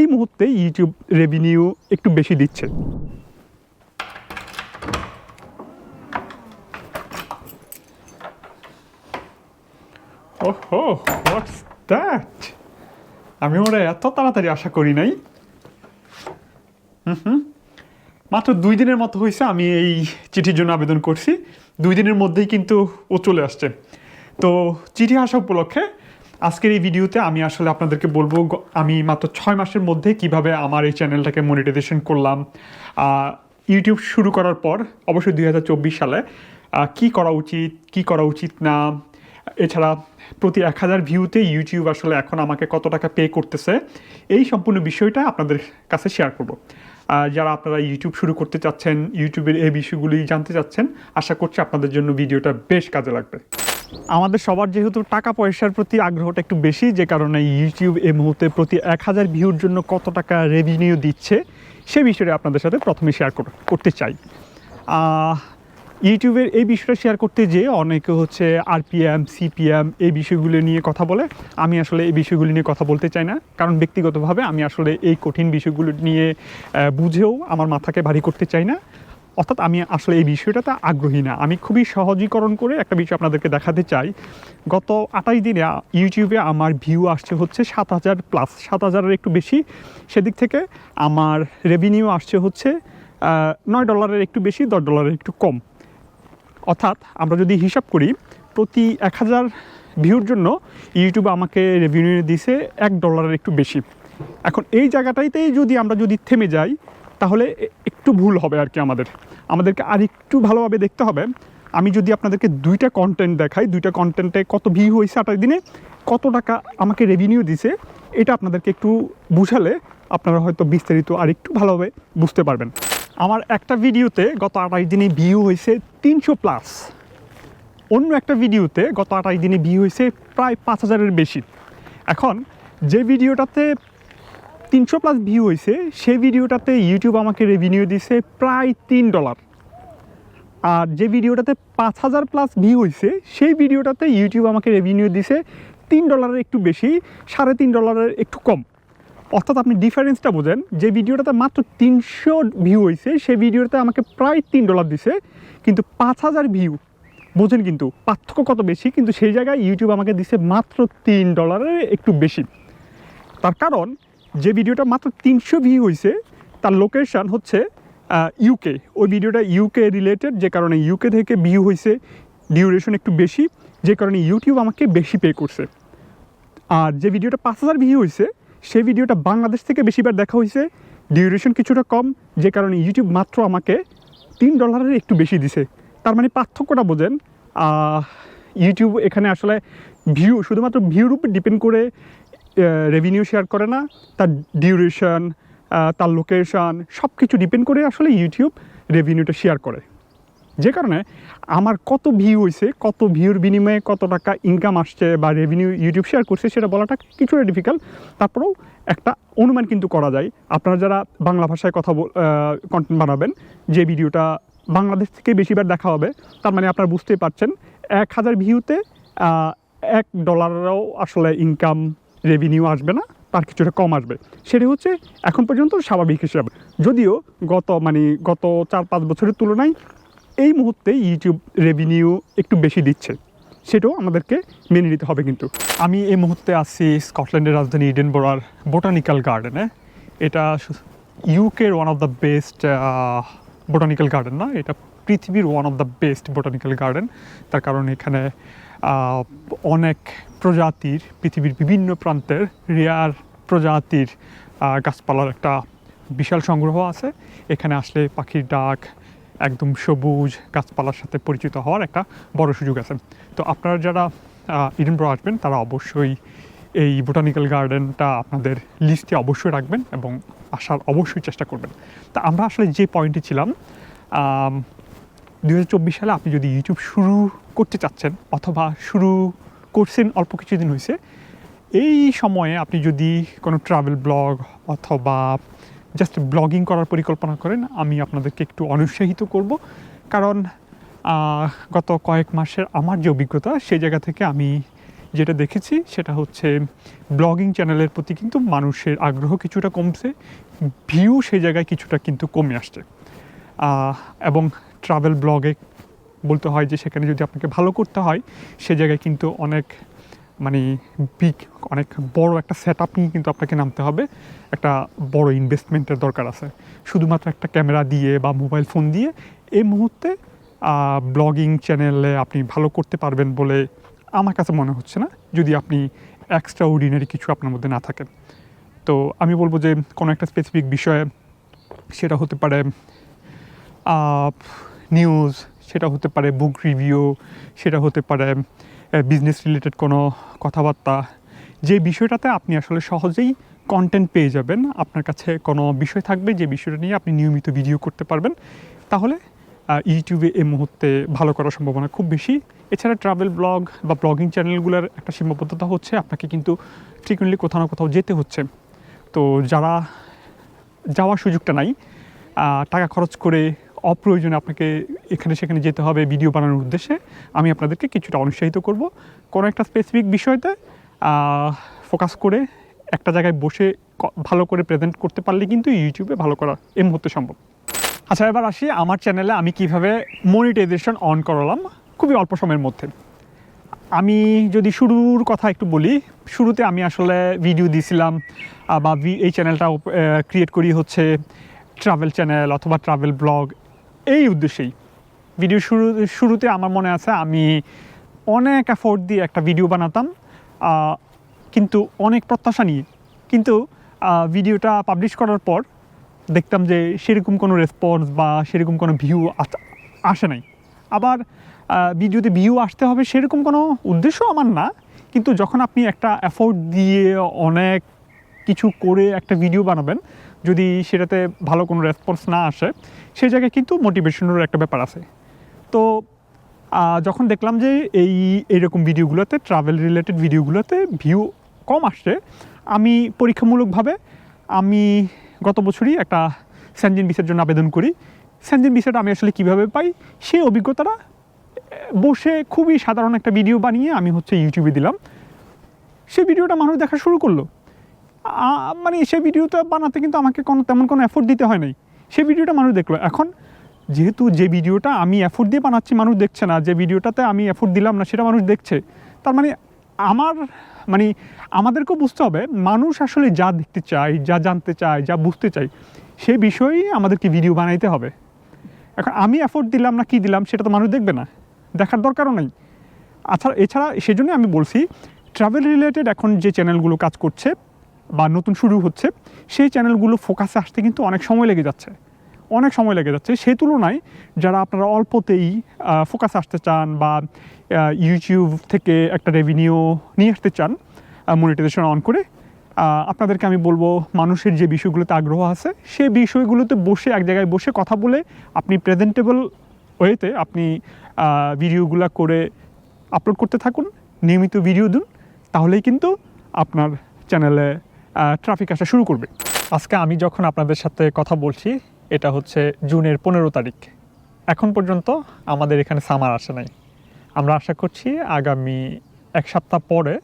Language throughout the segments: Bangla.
এই মুহূর্তে ইউটিউব রেভিনিউ একটু বেশি দিচ্ছে। আমি ওরা এত তাড়াতাড়ি আশা করি নাই। হুম মাত্র দুই দিনের মতো হয়েছে আমি এই চিঠির জন্য আবেদন করছি। দুই দিনের মধ্যেই কিন্তু ও চলে আসছে। তো চিঠি আসা উপলক্ষে আজকের এই ভিডিওতে আমি আসলে আপনাদেরকে বলব আমি মাত্র ছয় মাসের মধ্যে কীভাবে আমার এই চ্যানেলটাকে মনিটাইজেশন করলাম। ইউটিউব শুরু করার পর, অবশ্যই দু হাজার চব্বিশ সালে কি করা উচিত, কি করা উচিত না, এছাড়া প্রতি এক হাজার ভিউতে ইউটিউব আসলে এখন আমাকে কত টাকা পে করতেছে, এই সম্পূর্ণ বিষয়টা আপনাদের কাছে শেয়ার করব। যারা আপনারা ইউটিউব শুরু করতে চাচ্ছেন ইউটিউবের এই বিষয়গুলি জানতে চাচ্ছেন, আশা করছি আপনাদের জন্য ভিডিওটা বেশ কাজে লাগবে। আমাদের সবার যেহেতু টাকা পয়সার প্রতি আগ্রহটা একটু বেশি, যে কারণে ইউটিউব এই মুহূর্তে প্রতি এক হাজার ভিউর জন্য কত টাকা রেভিনিউ দিচ্ছে, সে বিষয়টা আপনাদের সাথে প্রথমে শেয়ার করতে চাই। ইউটিউবের এই বিষয়টা শেয়ার করতে যে অনেকে হচ্ছে আরপিএম সিপিএম এই বিষয়গুলো নিয়ে কথা বলে। আমি আসলে এই বিষয়গুলি নিয়ে কথা বলতে চাই না, কারণ ব্যক্তিগতভাবে আমি আসলে এই কঠিন বিষয়গুলো নিয়ে বুঝেও আমার মাথাকে ভারী করতে চাই না। অর্থাৎ আমি আসলে এই বিষয়টাতে আগ্রহী না। আমি খুবই সহজীকরণ করে একটা বিষয় আপনাদেরকে দেখাতে চাই। গত আঠাশ দিনে ইউটিউবে আমার ভিউ আসছে হচ্ছে সাত হাজার প্লাস সাত হাজারের একটু বেশি। সেদিক থেকে আমার রেভিনিউ আসছে হচ্ছে নয় ডলারের একটু বেশি, দশ ডলারের একটু কম। অর্থাৎ আমরা যদি হিসাব করি, প্রতি এক হাজার ভিউর জন্য ইউটিউব আমাকে রেভিনিউ দিছে এক ডলারের একটু বেশি। এখন এই জায়গাটাইতেই যদি আমরা যদি থেমে যাই তাহলে একটু ভুল হবে আর কি আমাদের। আমাদেরকে আর একটু ভালোভাবে দেখতে হবে। আমি যদি আপনাদেরকে দুইটা কন্টেন্ট দেখাই, দুইটা কন্টেন্টে কত ভিউ হয়েছে আঠাশ দিনে, কত টাকা আমাকে রেভিনিউ দিছে, এটা আপনাদেরকে একটু বুঝালে আপনারা হয়তো বিস্তারিত আর একটু ভালোভাবে বুঝতে পারবেন। আমার একটা ভিডিওতে গত আঠাশ দিনে ভিউ হয়েছে তিনশো প্লাস অন্য একটা ভিডিওতে গত আঠাশ দিনে ভিউ হয়েছে প্রায় পাঁচ হাজারের বেশি। এখন যে ভিডিওটাতে তিনশো প্লাস ভিউ হয়েছে সেই ভিডিওটাতে ইউটিউব আমাকে রেভিনিউ দিছে প্রায় তিন ডলার আর যে ভিডিওটাতে পাঁচ হাজার প্লাস ভিউ হয়েছে সেই ভিডিওটাতে ইউটিউব আমাকে রেভিনিউ দিছে তিন ডলারের একটু বেশি, সাড়ে তিন ডলারের একটু কম। অর্থাৎ আপনি ডিফারেন্সটা বোঝেন, যে ভিডিওটাতে মাত্র তিনশো ভিউ হয়েছে সেই ভিডিওটাতে আমাকে প্রায় তিন ডলার দিছে। কিন্তু পাঁচ হাজার ভিউ বোঝেন কিন্তু পার্থক্য কত বেশি, কিন্তু সেই জায়গায় ইউটিউব আমাকে দিছে মাত্র তিন ডলারের একটু বেশি। তার কারণ যে ভিডিওটা মাত্র তিনশো ভিউ হয়েছে তার লোকেশন হচ্ছে ইউকে ওই ভিডিওটা ইউকে রিলেটেড যে কারণে ইউকে থেকে ভিউ হয়েছে ডিউরেশন একটু বেশি, যে কারণে ইউটিউব আমাকে বেশি পে করছে। আর যে ভিডিওটা পাঁচ হাজার ভিউ হয়েছে সেই ভিডিওটা বাংলাদেশ থেকে বেশিবার দেখা হয়েছে ডিউরেশন কিছুটা কম, যে কারণে ইউটিউব মাত্র আমাকে তিন ডলারের একটু বেশি দিছে। তার মানে পার্থক্যটা বোঝেন ইউটিউব এখানে আসলে ভিউ শুধুমাত্র ভিউর উপর ডিপেন্ড করে রেভিনিউ শেয়ার করে না, তার ডিউরেশন তার লোকেশন সব কিছু ডিপেন্ড করে আসলে ইউটিউব রেভিনিউটা শেয়ার করে। যে কারণে আমার কত ভিউ হয়েছে কত ভিউর বিনিময়ে কত টাকা ইনকাম আসছে বা রেভিনিউ ইউটিউব শেয়ার করছে, সেটা বলাটা কিছুটা ডিফিকাল্ট তারপরেও একটা অনুমান কিন্তু করা যায়। আপনারা যারা বাংলা ভাষায় কথা কন্টেন্ট বানাবেন, যে ভিডিওটা বাংলাদেশ থেকে বেশিবার দেখা হবে, তার মানে আপনারা বুঝতেই পারছেন, এক হাজার ভিউতে এক ডলারেরও আসলে ইনকাম রেভিনিউ আসবে না, তার কিছুটা কম আসবে। সেটা হচ্ছে এখন পর্যন্ত স্বাভাবিক হিসাব। যদিও গত মানে গত চার পাঁচ বছরের তুলনায় এই মুহূর্তে ইউটিউব রেভিনিউ একটু বেশি দিচ্ছে। সেটাও আমাদেরকে মেনে নিতে হবে কিন্তু। আমি এই মুহূর্তে আছি স্কটল্যান্ডের রাজধানী ইডেনবরার বোটানিক্যাল গার্ডেনে এটা ইউকের one of the best botanical garden না, এটা পৃথিবীর one of the best botanical garden. তার কারণ এখানে অনেক প্রজাতির, পৃথিবীর বিভিন্ন প্রান্তের রেয়ার প্রজাতির গাছপালার একটা বিশাল সংগ্রহ আছে। এখানে আসলে পাখির ডাক, একদম সবুজ গাছপালার সাথে পরিচিত হওয়ার একটা বড় সুযোগ আছে। তো আপনারা যারা ইডেনব্রো আসবেন, তারা অবশ্যই এই বোটানিক্যাল গার্ডেনটা আপনাদের লিস্টে অবশ্যই রাখবেন এবং আসার অবশ্যই চেষ্টা করবেন। তা আমরা আসলে যে পয়েন্টে ছিলাম দু হাজার চব্বিশ সালে আপনি যদি ইউটিউব শুরু করতে চাচ্ছেন অথবা শুরু করছেন অল্প কিছুদিন হয়েছে। এই সময়ে আপনি যদি কোনো ট্রাভেল ব্লগ অথবা জাস্ট ব্লগিং করার পরিকল্পনা করেন, আমি আপনাদেরকে একটু অনুৎসাহিত করব। কারণ গত কয়েক মাসের আমার যে অভিজ্ঞতা সেই জায়গা থেকে আমি যেটা দেখেছি, সেটা হচ্ছে ব্লগিং চ্যানেলের প্রতি কিন্তু মানুষের আগ্রহ কিছুটা কমছে ভিউ সেই জায়গায় কিছুটা কিন্তু কমে আসছে। এবং ট্রাভেল ব্লগে বলতে হয় যে সেখানে যদি আপনাকে ভালো করতে হয়, সে জায়গায় কিন্তু অনেক মানে বিগ অনেক বড় একটা সেট আপ নিয়ে কিন্তু আপনাকে নামতে হবে। একটা বড় ইনভেস্টমেন্টের দরকার আছে। শুধুমাত্র একটা ক্যামেরা দিয়ে বা মোবাইল ফোন দিয়ে এই মুহূর্তে ব্লগিং চ্যানেলে আপনি ভালো করতে পারবেন বলে আমার কাছে মনে হচ্ছে না, যদি আপনি এক্সট্রা অর্ডিনারি কিছু আপনার মধ্যে না থাকেন। তো আমি বলব যে কোনো একটা স্পেসিফিক বিষয়ে, সেটা হতে পারে নিউজ সেটা হতে পারে বুক রিভিউ সেটা হতে পারে বিজনেস রিলেটেড কোনো কথাবার্তা। যে বিষয়টাতে আপনি আসলে সহজেই কন্টেন্ট পেয়ে যাবেন, আপনার কাছে কোনো বিষয় থাকবে, যে বিষয়টা নিয়ে আপনি নিয়মিত ভিডিও করতে পারবেন, তাহলে ইউটিউবে এই মুহূর্তে ভালো করার সম্ভাবনা খুব বেশি। এছাড়া ট্রাভেল ব্লগ বা ব্লগিং চ্যানেলগুলোর একটা সীমাবদ্ধতা হচ্ছে, আপনাকে কিন্তু ফ্রিকুয়েন্টলি কোথাও না কোথাও যেতে হচ্ছে। তো যারা যাওয়ার সুযোগটা নাই টাকা খরচ করে অপ্রয়োজনে আপনাকে এখানে সেখানে যেতে হবে ভিডিও বানানোর উদ্দেশ্যে, আমি আপনাদেরকে কিছুটা অনুৎসাহিত করব। কোনো একটা স্পেসিফিক বিষয়তে ফোকাস করে একটা জায়গায় বসে ভালো করে প্রেজেন্ট করতে পারলে কিন্তু ইউটিউবে ভালো করা এই মুহূর্তে সম্ভব। আচ্ছা এবার আসি আমার চ্যানেলে আমি কীভাবে মনিটাইজেশন অন করালাম খুবই অল্প সময়ের মধ্যে। আমি যদি শুরুর কথা একটু বলি, শুরুতে আমি আসলে ভিডিও দিয়েছিলাম বা এই চ্যানেলটা ক্রিয়েট করি হচ্ছে ট্রাভেল চ্যানেল অথবা ট্রাভেল ব্লগ এই উদ্দেশ্যেই। ভিডিও শুরু, শুরুতে আমার মনে আছে আমি অনেক এফোর্ট দিয়ে একটা ভিডিও বানাতাম কিন্তু অনেক প্রত্যাশা নিয়ে। কিন্তু ভিডিওটা পাবলিশ করার পর দেখতাম যে সেরকম কোনো রেসপন্স বা সেরকম কোনো ভিউ আসে নাই। আবার ভিডিওতে ভিউ আসতে হবে সেরকম কোনো উদ্দেশ্য আমার না, কিন্তু যখন আপনি একটা এফোর্ট দিয়ে অনেক কিছু করে একটা ভিডিও বানাবেন, যদি সেটাতে ভালো কোনো রেসপন্স না আসে সেই জায়গায় কিন্তু মোটিভেশনেরও একটা ব্যাপার আছে। তো যখন দেখলাম যে এই, এইরকম ভিডিওগুলোতে ট্রাভেল রিলেটেড ভিডিওগুলোতে ভিউ কম আসছে, আমি পরীক্ষামূলকভাবে আমি গত বছরই একটা স্যানজিন ভিসার জন্য আবেদন করি। স্যানজিন ভিসাটা আমি আসলে কীভাবে পাই, সেই অভিজ্ঞতাটা বসে খুবই সাধারণ একটা ভিডিও বানিয়ে আমি হচ্ছে ইউটিউবে দিলাম। সেই ভিডিওটা মানুষ দেখা শুরু করল। মানে সেই ভিডিওটা বানাতে কিন্তু আমাকে কোনো, তেমন কোনো এফোর্ট দিতে হয় নাই। সেই ভিডিওটা মানুষ দেখল। এখন যেহেতু যে ভিডিওটা আমি এফোর্ট দিয়ে বানাচ্ছি, মানুষ দেখছে না। যে ভিডিওটাতে আমি এফোর্ট দিলাম না, সেটা মানুষ দেখছে। তার মানে আমার মানে আমাদেরকেও বুঝতে হবে, মানুষ আসলে যা দেখতে চায়, যা জানতে চায়, যা বুঝতে চায়, সেই বিষয়েই আমাদেরকে ভিডিও বানাইতে হবে। এখন আমি এফোর্ট দিলাম না, কি দিলাম, সেটা তো মানুষ দেখবে না। দেখার দরকারও নেই। আচ্ছা এছাড়া সেজন্য আমি বলছি ট্রাভেল রিলেটেড এখন যে চ্যানেলগুলো কাজ করছে বা নতুন শুরু হচ্ছে, সেই চ্যানেলগুলো ফোকাসে আসতে কিন্তু অনেক সময় লেগে যাচ্ছে। অনেক সময় লেগে যাচ্ছে। সেই তুলনায় যারা আপনারা অল্পতেই ফোকাস আসতে চান বা ইউটিউব থেকে একটা রেভিনিউ নিয়ে আসতে চান মনিটাইজেশন অন করে আপনাদেরকে আমি বলব মানুষের যে বিষয়গুলোতে আগ্রহ আছে সেই বিষয়গুলোতে বসে, এক জায়গায় বসে কথা বলে আপনি প্রেজেন্টেবল ওয়েতে আপনি ভিডিওগুলো করে আপলোড করতে থাকুন, নিয়মিত ভিডিও দিন, তাহলেই কিন্তু আপনার চ্যানেলে ট্রাফিক আসা শুরু করবে। আজকে আমি যখন আপনাদের সাথে কথা বলছি এটা হচ্ছে জুনের পনেরো তারিখ। এখন পর্যন্ত আমাদের এখানে সামার আসে নাই। আমরা আশা করছি আগামী এক সপ্তাহ পরে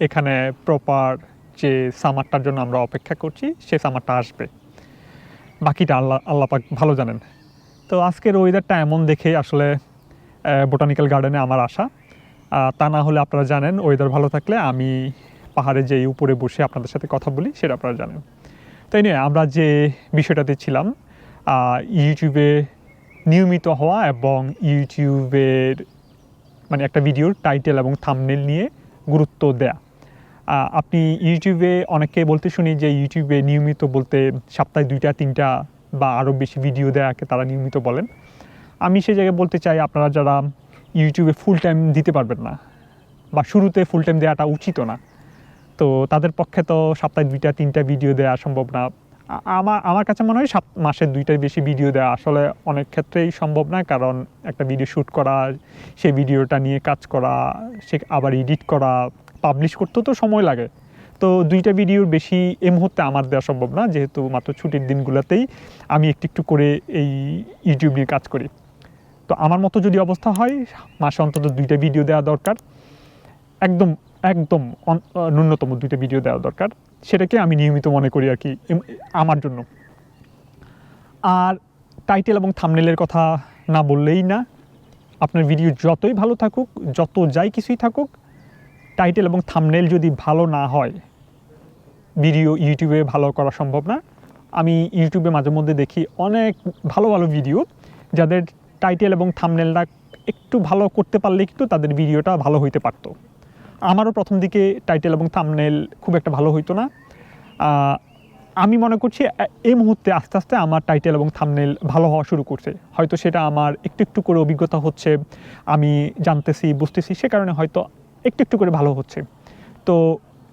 এখানে প্রপার যে সামারটার জন্য আমরা অপেক্ষা করছি সে সামারটা আসবে। বাকিটা আল্লাহ আল্লাহ পাক ভালো জানেন। তো আজকের ওয়েদারটা এমন দেখে আসলে বোটানিক্যাল গার্ডেনে আমার আহ, তা না হলে আপনারা জানেন ওয়েদার ভালো থাকলে আমি পাহাড়ে যেই উপরে বসে আপনাদের সাথে কথা বলি সেটা আপনারা জানেন। তাই নিয়ে আমরা যে বিষয়টাতে ছিলাম ইউটিউবে নিয়মিত হওয়া এবং ইউটিউবের মানে একটা ভিডিওর টাইটেল এবং থামনেল নিয়ে গুরুত্ব দেয়া। আপনি ইউটিউবে অনেকে বলতে শুনি যে ইউটিউবে নিয়মিত বলতে সপ্তাহে দুইটা, তিনটা বা আরও বেশি ভিডিও দেয়াকে তারা নিয়মিত বলেন। আমি সেই জায়গায় বলতে চাই, আপনারা যারা ইউটিউবে ফুল টাইম দিতে পারবেন না বা শুরুতে ফুল টাইম দেওয়াটা উচিত না, তো তাদের পক্ষে তো সপ্তাহে দুইটা, তিনটা ভিডিও দেওয়া সম্ভব না। আমার আমার কাছে মনে হয় সাত মাসের দুইটার বেশি ভিডিও দেওয়া আসলে অনেক ক্ষেত্রেই সম্ভব না। কারণ একটা ভিডিও শ্যুট করা, সেই ভিডিওটা নিয়ে কাজ করা, সে আবার এডিট করা পাবলিশ করতেও তো সময় লাগে। তো দুইটা ভিডিওর বেশি এই মুহূর্তে আমার দেওয়া সম্ভব না। যেহেতু মাত্র ছুটির দিনগুলোতেই আমি একটু একটু করে এই ইউটিউব নিয়ে কাজ করি। তো আমার মতো যদি অবস্থা হয়, মাসে অন্তত দুইটা ভিডিও দেওয়া দরকার। একদম একদম ন্যূনতম দুইটা ভিডিও দেওয়া দরকার। সেটাকে আমি নিয়মিত মনে করি আর কি আমার জন্য। আর টাইটেল এবং থামনেলের কথা না বললেই না। আপনার ভিডিও যতই ভালো থাকুক, যত যাই কিছুই থাকুক টাইটেল এবং থামনেল যদি ভালো না হয় ভিডিও ইউটিউবে ভালো করা সম্ভব না। আমি ইউটিউবে মাঝে মধ্যে দেখি অনেক ভালো ভালো ভিডিও যাদের টাইটেল এবং থামনেলটা একটু ভালো করতে পারলে কিন্তু তাদের ভিডিওটা ভালো হইতে পারতো। আমারও প্রথম দিকে টাইটেল এবং থামনেল খুব একটা ভালো হইতো না। আমি মনে করছি এই মুহূর্তে আস্তে আস্তে আমার টাইটেল এবং থামনেল ভালো হওয়া শুরু করছে। হয়তো সেটা আমার একটু একটু করে অভিজ্ঞতা হচ্ছে, আমি জানতেছি, বুঝতেছি, সে কারণে হয়তো একটু একটু করে ভালো হচ্ছে। তো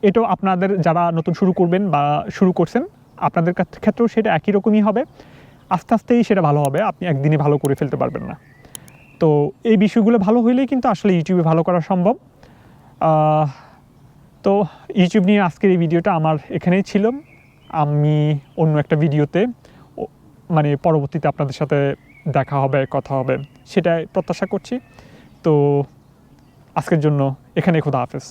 এটাও আপনাদের যারা নতুন শুরু করবেন বা শুরু করছেন, আপনাদের ক্ষেত্রেও সেটা একই রকমই হবে। আস্তে আস্তেই সেটা ভালো হবে, আপনি একদিনে ভালো করে ফেলতে পারবেন না। তো এই বিষয়গুলো ভালো হইলেই কিন্তু আসলে ইউটিউবে ভালো করা সম্ভব। তো ইউটিউব নিয়ে আজকের এই ভিডিওটা আমার এখানেই ছিল। আমি অন্য একটা ভিডিওতে মানে পরবর্তীতে আপনাদের সাথে দেখা হবে, কথা হবে, সেটাই প্রত্যাশা করছি। তো আজকের জন্য এখানে খোদা হাফেজ।